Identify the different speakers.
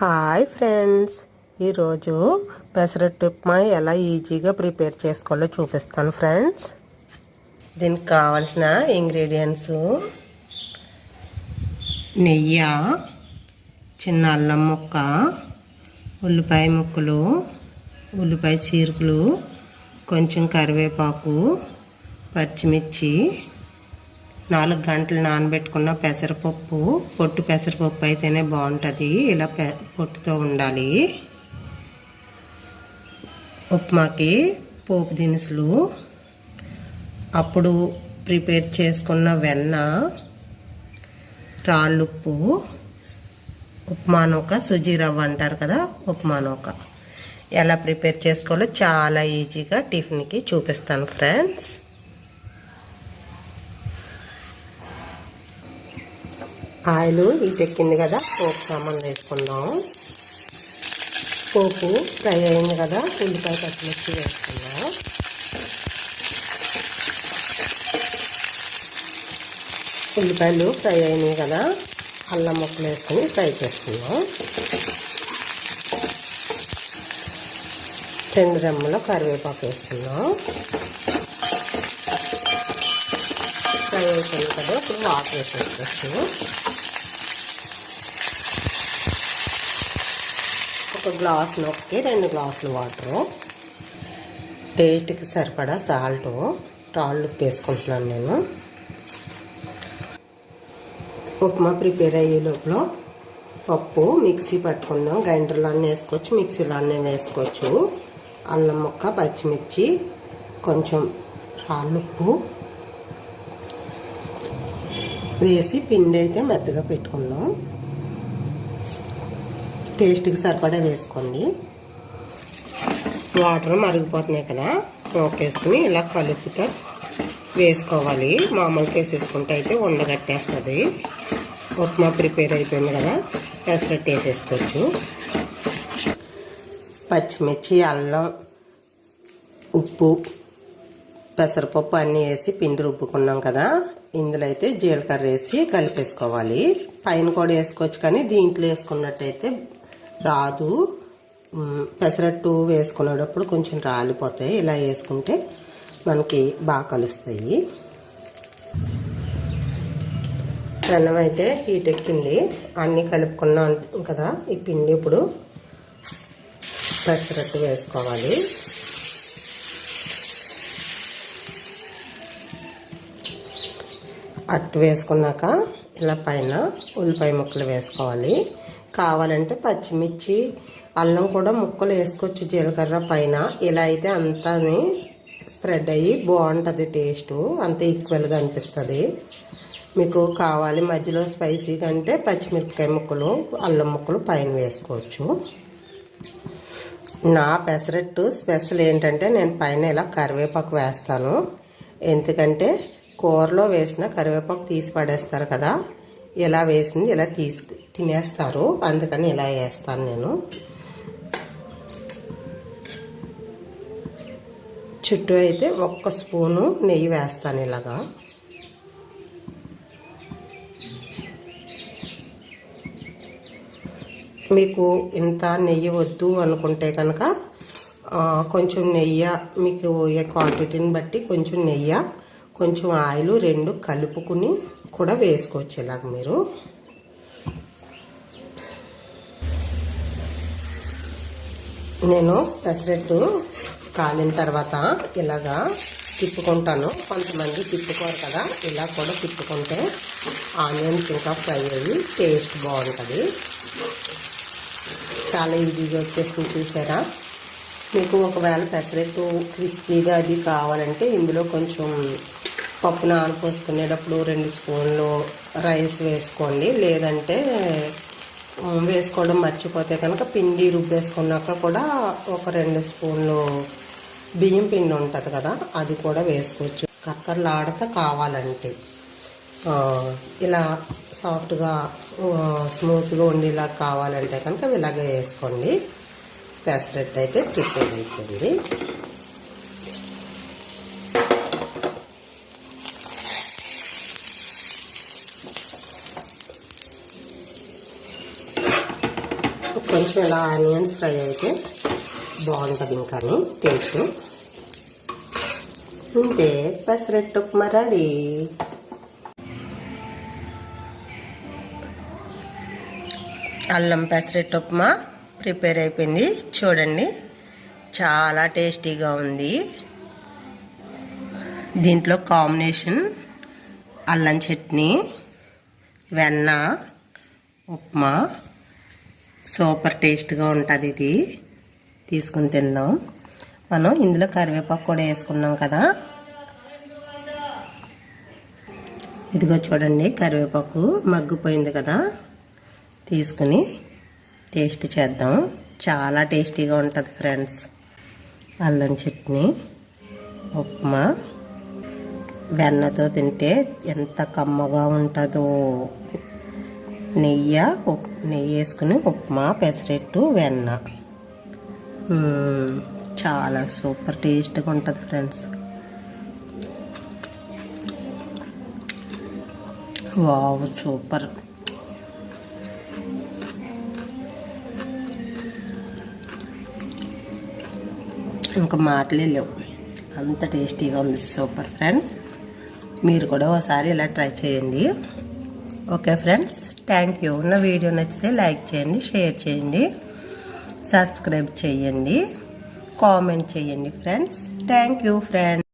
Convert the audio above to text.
Speaker 1: Hi friends. ఈరోజు పెసరట్టు ఉప్మా ఎలా ఈజీగా ప్రిపేర్ చేసుకోవాలో చూపిస్తాను ఫ్రెండ్స్. దీనికి కావలసిన ఇంగ్రీడియంట్స్ నెయ్యి చిన్న అల్లం ముక్క ఉల్లిపాయ ముక్కలు ఉల్లిపాయ చీరుకులు కొంచెం కరివేపాకు పచ్చిమిర్చి నాలుగు గంటలు నానబెట్టుకున్న పెసరపప్పు పొట్టు పెసరపప్పు అయితేనే బాగుంటుంది. ఇలా పె పొట్టుతో ఉండాలి. ఉప్మాకి పోపు దినుసులు. అప్పుడు ప్రిపేర్ చేసుకున్న వెన్న రాళ్ళుప్పు ఉప్మా నూక సుజీ రవ్వ అంటారు కదా ఉప్మానోక ఎలా ప్రిపేర్ చేసుకోవాలో చాలా ఈజీగా టిఫిన్కి చూపిస్తాను ఫ్రెండ్స్. ఆయిల్ వీటెక్కింది కదా పోపు సామాన్లు వేసుకుందాం పోపు ఫ్రై అయింది కదా ఉల్లిపాయ పచ్చిమిర్చి వేసుకుందాం ఉల్లిపాయలు ఫ్రై అయినాయి కదా అల్లం ముక్కలు వేసుకొని ఫ్రై చేసుకుందాం రెండు రెమ్మలో కరివేపాకు వేసుకుందాం ఫ్రై అయిపోయింది కదా ఇప్పుడు వాటర్ వేసేసుకోవచ్చు. ఒక గ్లాస్ నొక్కి రెండు గ్లాసులు వాటరు టేస్ట్కి సరిపడా సాల్టు రాళ్ళు ఉప్పు వేసుకుంటున్నాను నేను. ఉప్మా ప్రిపేర్ అయ్యే లోపల పప్పు మిక్సీ పట్టుకుందాం. గ్రైండర్లో అన్నీ వేసుకోవచ్చు మిక్సీలో అన్నీ వేసుకోవచ్చు. అల్లం ముక్క పచ్చిమిర్చి కొంచెం రాళ్ళుప్పు వేసి పిండి అయితే మెత్తగా పెట్టుకుందాం. టేస్ట్కి సరిపడా వేసుకోండి. వాటర్ మరిగిపోతున్నాయి కదా వేసుకుని ఇలా కలుపుతో వేసుకోవాలి. మామూలుగా వేసేసుకుంటే అయితే ఉండగట్టేస్తుంది ఉప్మా ప్రిపేర్ అయిపోయింది కదా పెసరట్టు వేసేసుకోవచ్చు. పచ్చిమిర్చి అల్లం ఉప్పు పెసరపప్పు అన్నీ వేసి పిండి రుబ్బుకున్నాం కదా ఇందులో అయితే జీలకర్ర వేసి కలిపేసుకోవాలి. పైన కూడా వేసుకోవచ్చు కానీ దీంట్లో వేసుకున్నట్టయితే రాదు. పెసరట్టు వేసుకునేటప్పుడు కొంచెం రాలిపోతాయి. ఇలా వేసుకుంటే మనకి బాగా కలుస్తాయి. అన్నం అయితే హీట్ ఎక్కింది. అన్నీ కలుపుకున్నాం కదా ఈ పిండి ఇప్పుడు. పెసరట్టు వేసుకోవాలి. అట్టు వేసుకున్నాక ఇలా పైన ఉల్లిపాయ ముక్కలు వేసుకోవాలి. కావాలంటే పచ్చిమిర్చి అల్లం కూడా ముక్కలు వేసుకోవచ్చు జీలకర్ర పైన. ఇలా అయితే అంతాని స్ప్రెడ్ అయ్యి బాగుంటుంది టేస్ట్ అంత ఈక్వల్గా అనిపిస్తుంది. మీకు కావాలి మధ్యలో స్పైసీ కంటే పచ్చిమిరపకాయ ముక్కలు అల్లం ముక్కలు పైన వేసుకోవచ్చు. నా పెసరట్టు స్పెషల్ ఏంటంటే నేను పైన ఇలా కరివేపాకు వేస్తాను. ఎందుకంటే కూరలో వేసిన కరివేపాకు తీసి పడేస్తారు కదా. ఎలా వేసింది ఎలా తీసుకు తినేస్తారు అందుకని ఇలా వేస్తాను నేను. చుట్టూ అయితే ఒక్క స్పూను నెయ్యి వేస్తాను ఇలాగా. మీకు ఇంత నెయ్యి వద్దు అనుకుంటే కనుక కొంచెం నెయ్యి మీకు ఏ క్వాంటిటీని బట్టి కొంచెం నెయ్యి కొంచెం ఆయిల్ రెండు కలుపుకుని కూడా వేసుకోవచ్చు ఇలాగ మీరు. నేను పెసరెట్టు కాలిన తర్వాత ఇలాగా తిప్పుకుంటాను. కొంతమంది తిప్పుకోరు కదా ఇలా కూడా తిప్పుకుంటే ఆనియన్స్ ఇంకా ఫ్రై అయ్యి టేస్ట్ బాగుంటుంది. చాలా ఈజీగా వచ్చేసింది చూసారా? మీకు ఒకవేళ పెసరెట్టు క్రిస్పీగా అది కావాలంటే ఇందులో కొంచెం పప్పు నానపోసుకునేటప్పుడు రెండు స్పూన్లు రైస్ వేసుకోండి. లేదంటే వేసుకోవడం మర్చిపోతే కనుక పిండి రుబ్బేసుకున్నాక కూడా ఒక రెండు స్పూన్లు బియ్యం పిండి ఉంటుంది కదా అది కూడా వేసుకోవచ్చు. కక్కర్లాడత కావాలంటే. ఇలా సాఫ్ట్గా స్మూత్గా ఉండేలా కావాలంటే కనుక ఇలాగే వేసుకోండి. పెసరెట్ అయితే ప్రిపేర్ అయిపోయింది. కొంచెం ఇలా ఆనియన్స్ ఫ్రై అయితే బాగుంటుంది ఇంకా టేస్ట్. అంటే పెసరెట్టు ఉప్మా రెడీ. అల్లం పెసరెట్టు ఉప్మా ప్రిపేర్ అయిపోయింది. చూడండి చాలా టేస్టీగా ఉంది. దీంట్లో కాంబినేషన్ అల్లం చట్నీ వెన్న ఉప్మా. సూపర్ టేస్ట్గా ఉంటుంది ఇది. తీసుకుని తిందాం. మనం ఇందులో కరివేపాకు కూడా వేసుకున్నాం కదా. ఇదిగో చూడండి కరివేపాకు మగ్గిపోయింది కదా. తీసుకుని టేస్ట్ చేద్దాం. చాలా టేస్టీగా ఉంటుంది ఫ్రెండ్స్. అల్లం చట్నీ ఉప్మా వెన్నతో తింటే ఎంత కమ్మగా ఉంటుందో. నెయ్యి నెయ్యి వేసుకుని ఉప్మా పెసరెట్టు వెన్న. చాలా సూపర్ టేస్ట్గా ఉంటుంది ఫ్రెండ్స్. Wow super. ఇంకా మాటలే లేవు. అంత టేస్టీగా ఉంది సూపర్ ఫ్రెండ్స్. మీరు కూడా ఒకసారి ఇలా ట్రై చేయండి. Okay friends. థ్యాంక్ యూ నా వీడియో నచ్చితే లైక్ చేయండి షేర్ చేయండి సబ్స్క్రైబ్ చేయండి కామెంట్ చేయండి ఫ్రెండ్స్. Thank you friends